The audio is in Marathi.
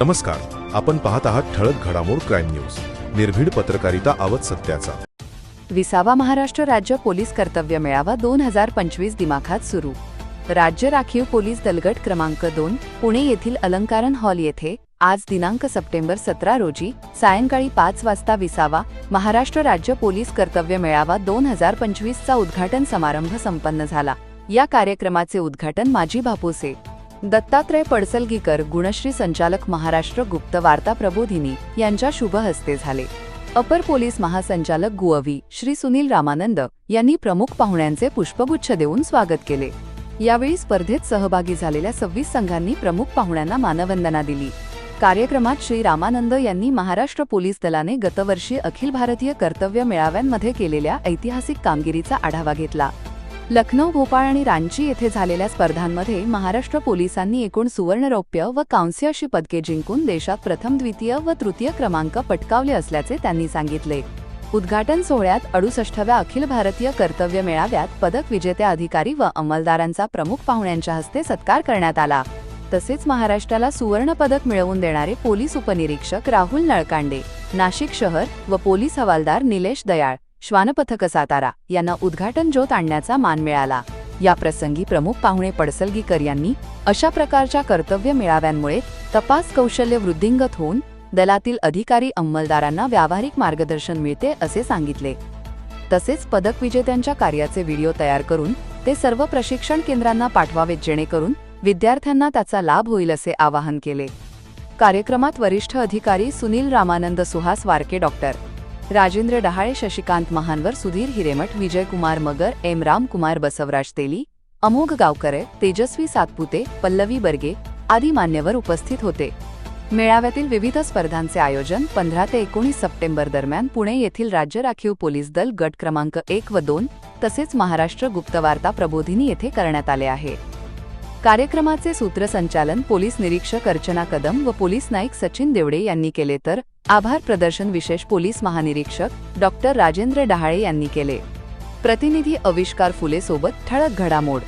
नमस्कार आपण पाहत आहात ठळक घडामोड क्राईम न्यूज. निर्भीड पत्रकारिता आवत सत्याचा. विसावा महाराष्ट्र राज्य पोलीस कर्तव्य मेळावा दोन हजार पंचवीस दिमाखात सुरू. राज्य राखीव पोलीस दलगट क्रमांक दोन पुणे येथील अलंकारण हॉल येथे आज दिनांक सप्टेंबर सतरा रोजी सायंकाळी पाच वाजता विसावा महाराष्ट्र राज्य पोलीस कर्तव्य मेळावा दोन हजार पंचवीसचा उद्घाटन समारंभ संपन्न झाला. या कार्यक्रमाचे उद्घाटन माजी बापूसे दत्तात्रय पडसलगीकर गुणश्री संचालक महाराष्ट्र गुप्त वार्ता प्रबोधिनी यांच्या शुभ हस्ते झाले. अपर पोलीस महासंचालक गुअवी श्री सुनील रामानंद यांनी प्रमुख पाहुण्यांचे पुष्पगुच्छ देऊन स्वागत केले. यावेळी स्पर्धेत सहभागी झालेल्या सव्वीस संघांनी प्रमुख पाहुण्यांना मानवंदना दिली. कार्यक्रमात श्री रामानंद यांनी महाराष्ट्र पोलीस दलाने गतवर्षी अखिल भारतीय कर्तव्य मेळाव्यांमध्ये केलेल्या ऐतिहासिक कामगिरीचा आढावा घेतला. लखनौ भोपाळ आणि रांची येथे झालेल्या स्पर्धांमध्ये महाराष्ट्र पोलिसांनी एकूण सुवर्णरौप्य व कांस्य अशी पदके जिंकून देशात प्रथम द्वितीय व तृतीय क्रमांक पटकावले असल्याचे त्यांनी सांगितले. उद्घाटन सोहळ्यात अडुसष्टव्या अखिल भारतीय कर्तव्य मेळाव्यात पदक विजेत्या अधिकारी व अंमलदारांचा प्रमुख पाहुण्यांच्या हस्ते सत्कार करण्यात आला. तसेच महाराष्ट्राला सुवर्ण पदक मिळवून देणारे पोलीस उपनिरीक्षक राहुल नळकांडे नाशिक शहर व पोलीस हवालदार निलेश दयाळ श्वानपथक सातारा यांना उद्घाटन ज्योत आणण्याचा मान मिळाला. या प्रसंगी प्रमुख पाहुणे पडसलगीकर यांनी अशा प्रकारच्या कर्तव्य मेळाव्यांमुळे तपास कौशल्य वृद्धिंगत होऊन दलातील अधिकारी अंमलदारांना व्यावहारिक मार्गदर्शन मिळते असे सांगितले. तसेच पदक विजेत्यांच्या कार्याचे व्हिडिओ तयार करून ते सर्व प्रशिक्षण केंद्रांना पाठवावेत जेणेकरून विद्यार्थ्यांना त्याचा लाभ होईल असे आवाहन केले. कार्यक्रमात वरिष्ठ अधिकारी सुनील रामानंद सुहास वारके डॉक्टर. राजेंद्र डहाळे शशिकांत महानवर सुधीर हिरेमठ विजयकुमार मगर एम. रामकुमार बसवराज तेली अमोघ गावकरे तेजस्वी सातपुते पल्लवी बर्गे आदी मान्यवर उपस्थित होते. मेळाव्यातील विविध स्पर्धांचे आयोजन पंधरा ते एकोणीस सप्टेंबर दरम्यान पुणे येथील राज्य राखीव पोलीस दल गट क्रमांक एक व दोन तसेच महाराष्ट्र गुप्तवार्ता प्रबोधिनी येथे करण्यात आले आहे. कार्यक्रमाचे सूत्रसंचालन पोलीस निरीक्षक अर्चना कदम व पोलीस नाईक सचिन देवडे यांनी केले तर आभार प्रदर्शन विशेष पोलीस महानिरीक्षक डॉक्टर राजेंद्र डहाळे यांनी केले. प्रतिनिधी अविष्कार फुले सोबत ठळक घडामोड.